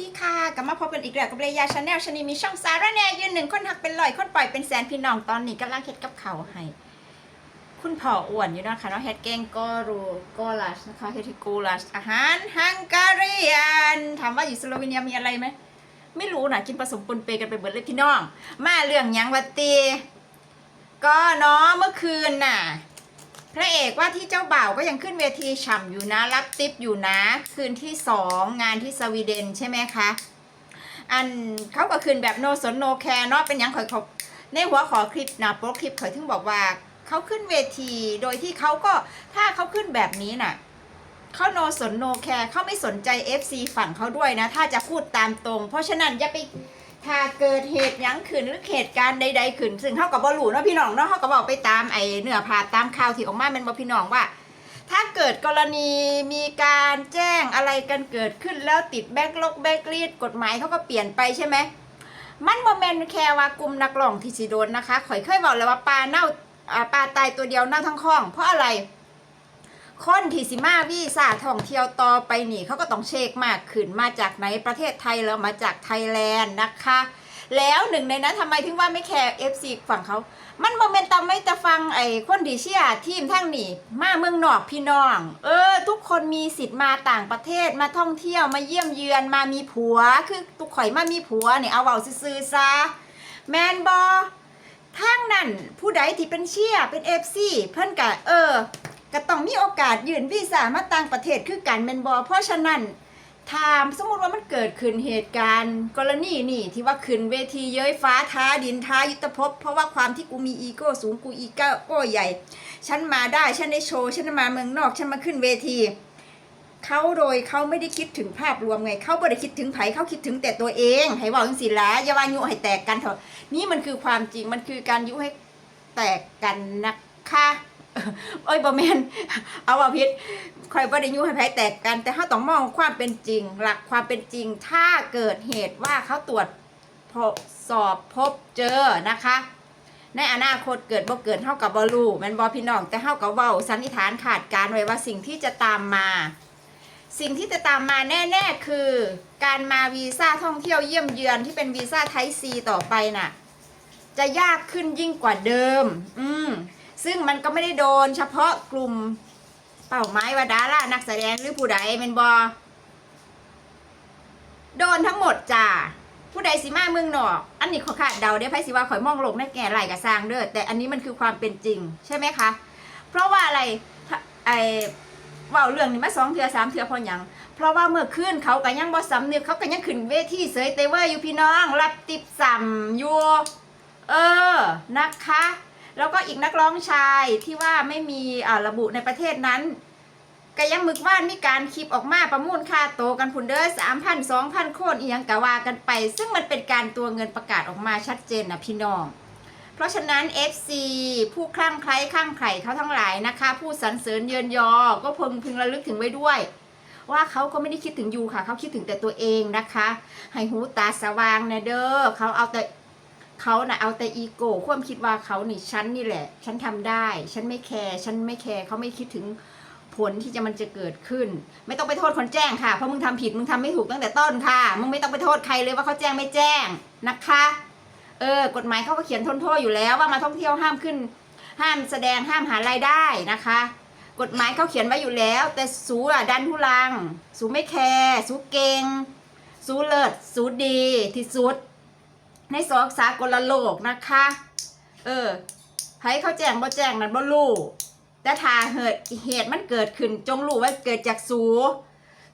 ดีค่ะกลับมาพบกันอีกแล้วกับเรยาชาแนลชนีมีช่องสาระแนยืนหนึ่งคนหักเป็นลอยคนปล่อยเป็นแสนพี่น้องตอนนี้กำลังเฮ็ดกับเขาให้ คุณพ่ออ้วนอยู่นะคะเนาะเฮ็ดแกงกอรูกอลัสนะคะเฮ็ดที่กูลัสอาหารฮังการีอันถามว่าอยู่สโลวีเนียมีอะไรไหมไม่รู้นะกินผสมปนเปกันไปเบิดเลยพี่น้อง มาเรื่องยังวัตตีก็เนาะเมื่อคืนน่ะ พระเอกว่าที่เจ้าบ่าวก็ยังขึ้นเวทีฉ่ำอยู่นะ รับติปอยู่นะ คืนที่สองงานที่สวีเดนใช่ไหมคะ อันเขาก็คืนแบบโนสนโนแคร์เนาะเป็นยังข่อยเขาในหัวขอคลิปนะโปรคลิปข่อยถึงบอกว่าเขาขึ้นเวทีโดยที่เขาก็ถ้าเขาขึ้นแบบนี้น่ะเขาโนสนโนแคร์เขาไม่สนใจ FC ฝั่งเขาด้วยนะ ถ้าจะพูดตามตรง เพราะฉะนั้นอย่าไป ถ้าเกิดเหตุหยังขึ้นหรือเหตุการณ์ใดๆขึ้น ซึ่งเท่ากับบอลูเนาะพี่น้องเนาะเท่ากับบอกไปตามไอเนื้อผาตามข่าวที่ออกมาเป็นบอพี่น้องว่า ถ้าเกิดกรณีมีการแจ้งอะไรกันเกิดขึ้นแล้วติดแบกลกแบกรีดกฎหมายเขาก็เปลี่ยนไปใช่ไหมมันโมเมนแค่ว่ากลุ่มนักร้องที่สิโดนนะคะข่อยเคยบอกเลยว่าปลาเน่าปลาตายตัวเดียวเน่าทั้งคลอง เพราะอะไร คนที่สิมาวีซ่าท่องเที่ยวต่อไปนี่เขาก็ต้องเช็คมากขึ้นมาจากไหนประเทศไทยแล้วมาจากไทยแลนด์นะคะ แล้วหนึ่งในนั้นทำไมถึงว่าไม่แคร์ FC ฝั่งเขา มันโมเมนตัมไม่จะฟังไอ้คนดีเชียทีมทั้งนี่มาเมืองนอกพี่น้อง เออ ทุกคนมีสิทธิ์มาต่างประเทศมาท่องเที่ยวมาเยี่ยมเยือนมามีผัว คือตุกข่อยมามีผัวเนี่ยเอาเว้าซื่อซะแมนบอทางนั้นผู้ใดที่เป็นเชียเป็น FC เพิ่อนกะเออ ก็ต้องมีโอกาสยื่นวีซ่ามาต่างประเทศคือกันแมนบอเพราะฉะนั้นถามสมมุติว่ามันเกิดขึ้นเหตุการณ์ กรณีนี่ที่ว่าขึ้นเวทีเย้ยฟ้าท้าดินท้ายุทธภพ เพราะว่าความที่กูมีอีโก้สูงกูอีโก้ใหญ่ ฉันมาได้ฉันได้โชว์ฉันมาเมืองนอกฉันมาขึ้นเวทีเขาโดยเขาไม่ได้คิดถึงภาพรวมไง เขาไม่ได้คิดถึงไผเขาคิดถึงแต่ตัวเอง ให้บอกจังสิละอย่าว่ายุให้แตกกันเถอะนี่มันคือความจริงมันคือการยุให้แตกกันนะคะ โอ้ยบอแมนเอาว่าพิษคอยบ่ได้ยุให้ไผแตกกัน แต่เขาต้องมองความเป็นจริง หลักความเป็นจริง ถ้าเกิดเหตุว่าเขาตรวจพบสอบพบเจอนะคะ ในอนาคตเกิดบ่เกิดเท่ากับบอลูแมนบอพี่น้อง แต่เท่ากับเว้าสันนิษฐานขาดการไว้ว่าสิ่งที่จะตามมา สิ่งที่จะตามมาแน่ ๆ คือ การมาวีซ่าท่องเที่ยวเยี่ยมเยือนที่เป็นวีซ่าไทซีต่อไปน่ะ จะยากขึ้นยิ่งกว่าเดิม อืม ซึ่งมันก็ไม่ได้โดนเฉพาะกลุ่มเป้าหมายว่าดารานักแสดงหรือผู้ใดเป็นบอโดนทั้งหมดจ้าผู้ใดสิมาเมืองนอก อันนี้ขอขาดเดาได้ไพ่สิว่าข่อยมองลกในแง่ไหลกับสร้างเด้อแต่อันนี้มันคือความเป็นจริง ใช่ไหมคะ เพราะว่าอะไรไอเว่าเรื่องนี้มาสองเทือสามเทือพอยังเพราะว่าเมื่อคืนเขาก็ยังบ่สำนึกเขาก็ยังขึ้นเวทีเสยเตเวอร์อยู่พี่น้อง รับติบสัมอยู่เออนะคะ แล้วก็อีกนักร้องชายที่ว่าไม่มีอ่าระบุในประเทศนั้นก็ยังมึกว่านมีการคลิปออกมาประมูลค่าโตกันพุนเดอร์สามพันสองพันโคนเอียงกะว่ากันไป ซึ่งมันเป็นการตัวเงินประกาศออกมาชัดเจนนะพี่น้อง เพราะฉะนั้น FC ผู้คลั่งไคล้ข้างไข่เขาทั้งหลายนะคะ ผู้สรรเสริญเยินยอ ก็พึงพึงระลึกถึงไว้ด้วย ว่าเขาก็ไม่ได้คิดถึงยูค่ะ เขาคิดถึงแต่ตัวเองนะคะ ให้หูตาสว่างนะเด้อเขาเอาแต่ เขานะ่ะเอาแต่อีโก้ความคิดว่าเขานี่ฉันนี่แหละ ฉันทำได้ ฉันไม่แคร์ฉันไม่แคร์เขาไม่คิดถึงผลที่จะมันจะเกิดขึ้น ไม่ต้องไปโทษคนแจ้งค่ะเพราะมึงทำผิดมึงทำไม่ถูกตั้งแต่ต้นค่ะมึงไม่ต้องไปโทษใครเลยว่าเขาแจ้งไม่แจ้งนะคะ เออกฎหมายเขาก็เขียนทนโทษอยู่แล้วว่ามาท่องเที่ยวห้ามขึ้น ห้ามแสดงห้ามหารายได้นะคะ กฎหมายเขาเขียนไว้อยู่แล้ว แต่สูอะดันทุลัง สูไม่แคร์สูเก่งสูเลิศสูดีที่สุด ในสองสากลโลกนะคะ เออให้เขาแจ้งบ่แจ้งนั้นบ่รู้แต่ถ้าเหตุเหตุมันเกิดขึ้นจงรู้ว่าเกิดจากสู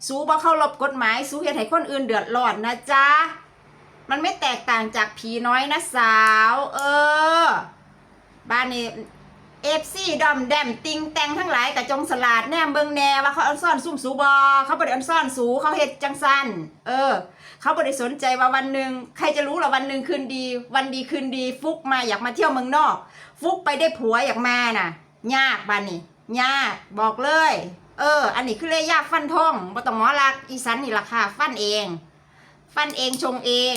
สูบ่เข้ารบกฎหมาย สูเหตุให้คนอื่นเดือดร้อนนะจ๊ะ มันไม่แตกต่างจากผีน้อยนะสาว เออ บ้านนี้ เอฟซีดอมแดมติงแตงทั้งหลายแต่จงสลัดแนมเบิงแนว่าเขาอันซ่อนซุ่มสูบอเขาบริอันซ่อนสูเขาเฮ็ดจังสันเออ เขาบริสนใจว่าวันหนึ่งใครจะรู้หรอวันหนึ่งคืนดี วันดีคืนดี ฟุกมาอยากมาเที่ยวเมืองนอก ฟุกไปได้ผัวอยากมาน่ะ ยากบ้านนี่ยากบอกเลย เออ อันนี้คือเลยยากฟันทงบ่ต้องหมอลักอีสันนี่ราคาฟันเอง ฟันเองชงเอง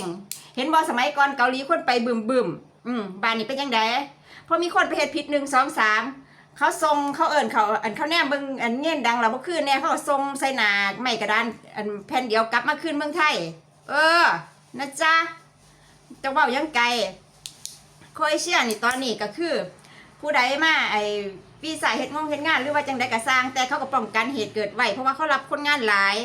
เห็นบอสมัยก่อนเกาหลีคนไปบึมบึม อืมบ้านนี้เป็นยังไงพอมีคนไปเฮ็ดผิดหนึ่งสองสามเขาทรงเขาเอิ่นเขาอันเขาแนมเบิ่งอันเงี้ยดังเราบ่อคืนแน่เขาทรงใส่หนาไม่กระดานอันแผ่นเดียวกลับมาคืนเมืองไทย เออนะจ๊ะจะเว่ายังไกลโครเอเชียนี่ตอนนี้ก็คือ ผู้ใดมาไอ้ปีสายเฮ็ดงงเฮ็ดงานหรือว่าจังใดก็สร้าง แต่เขาก็ป้องกันเหตุเกิดไว้เพราะว่าเขารับคนงานหลาย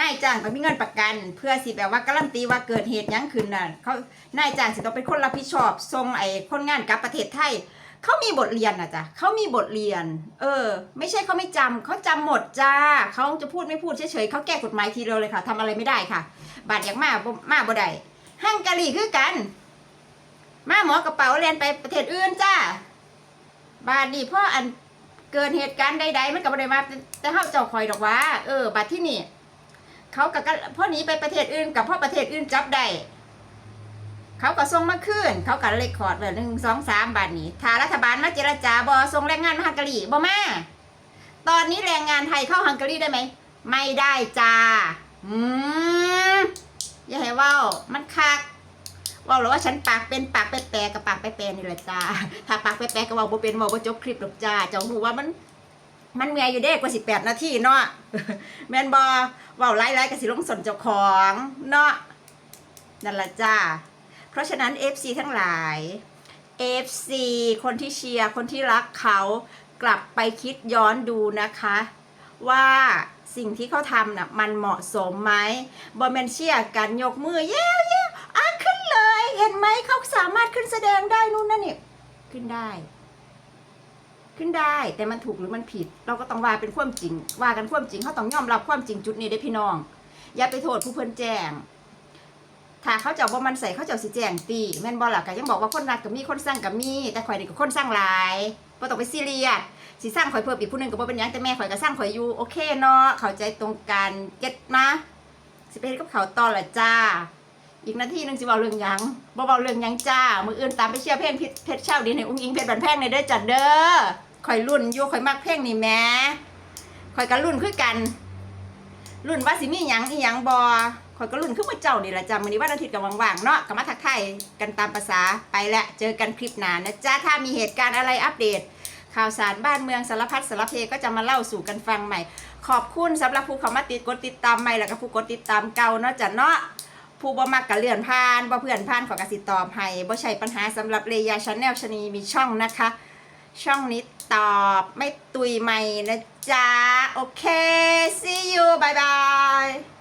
นายจ้างต้องมีเงินประกัน เพื่อสิแบบว่าการันตีว่าเกิดเหตุหยังขึ้นน่ะเขานายจ้างสิต้องเป็นคนรับผิดชอบส่งไอ้คนงานกลับประเทศไทย เขามีบทเรียนนะจ๊ะเขามีบทเรียน เออ ไม่ใช่เขาไม่จำเขาจำหมดจ้าเขาจะพูดไม่พูดเฉยๆเขาแก้กฎหมายทีเดียวเลยค่ะทำอะไรไม่ได้ค่ะ บาดอยากมาบ่มาบ่ได้ฮังการีคือกัน มาหมอกระเป๋าเรียนไปประเทศอื่นจ้า บาดดีพ่ออันเกิดเหตุการณ์ใดๆมันก็บ่ได้มาแต่เฮาเจ้าคอยดอกว่า เออบาดที่นี่ เขากับพ่อหนีไปประเทศอื่นกับพ่อประเทศอื่นจับได้เขาก็ส่งมาคืนเขาก็เลคคอร์ดไว้หนึ่งสองสามบาทนี้ถ้ารัฐบาลมาเจรจาบอส่งแรงงานมาฮังการีบ่มาตอนนี้แรงงานไทยเข้าฮังการีได้ไหมไม่ได้จ้าอืมอย่าให้ว่ามันคักว่าหรือว่าฉันปากเป็นปากแปรกับปากแปรนี่แหละจ้าถ้าปากแปรก็เว่าบ่เป็นว่าบ่จบคลิปหรอกจ้าเจ้าหูว่ามัน มันเมียอยู่เด้กว่าสิบแปดนาทีเนาะแมนบอว่าไล่ๆกับสิลงสนเจ้าของเนาะนั่นละจ้า เพราะฉะนั้น FC ทั้งหลาย FC คนที่เชียร์คนที่รักเขากลับไปคิดย้อนดูนะคะ ว่าสิ่งที่เขาทำน่ะมันเหมาะสมไหมบอมเมนเชียร์กันยกมือเย้เย้อะขึ้นเลย เห็นไหมเขาสามารถขึ้นแสดงได้นู่นนั่นนี่ขึ้นได้ ขึ้นได้แต่มันถูกหรือมันผิด เราก็ต้องว่าเป็นความจริง ว่ากันความจริงเขาต้องยอมรับความจริงจุดนี้ได้พี่น้อง อย่าไปโทษผู้เพิ่นแจ้งถ้าเขาเจ้าบ่มันใส่เขาเจ้าสิแจงตีแม่นบ่ล่ะก็ยังบอกว่าคนรักก็มีคนสร้างก็มี แต่ข่อยนี่ก็คนสร้างหลายบ่ต้องไปซีเรียสสิสร้างข่อยเพิ่มอีกผู้หนึงก็บ่เป็นหยังแต่แม่ข่อยก็สร้างข่อยอยู่โอเคเนาะเข้าใจตรงกันเก็ตมาสิไปเฮ็ดกับเขาต่อละจ้า อีกนาทีหนึงสิเว้าเรื่องหยังบ่เว้าเรื่องหยังจ้า มื้ออื่นตามไปเชียร์เพลงเพชรเพชรเช่าดินให้อุ้งอิงเพชรบันแพงในเด้อจ้ะเด้อ ข่อยรุ่นอยู่ข่อยมักเพลงนี่แหม่ข่อยก็รุ่นคือกัน รุ่นว่าสิมีหยังอีหยังบอข่อยก็รุ่นคือมาเจ้านี่แหละจ้ะมื้อนี้วันอาทิตย์ก็ว่างๆเนาะก็มาทักทายกันตามภาษาไปแล้วเจอกันคลิปหน้านะจ๊ะถ้ามีเหตุการณ์อะไรอัปเดต ข่าวสารบ้านเมืองสารพัดสารเพก็จะมาเล่าสู่กันฟังใหม่ ขอบคุณสำหรับผู้เข้ามาติดกดติดตามใหม่แล้วก็ผู้กดติดตามเก่าเนาะจ้ะเนาะผู้บ่มักก็เลื่อนผ่านบ่เพื่อนผ่านขอกสิตอบให้บ่ใช่ปัญหาสำหรับเลยาชาแนลชนีมีช่องนะคะ ช่องนี้ ตอบไม่ตุยใหม่นะจ๊ะ โอเค see you bye bye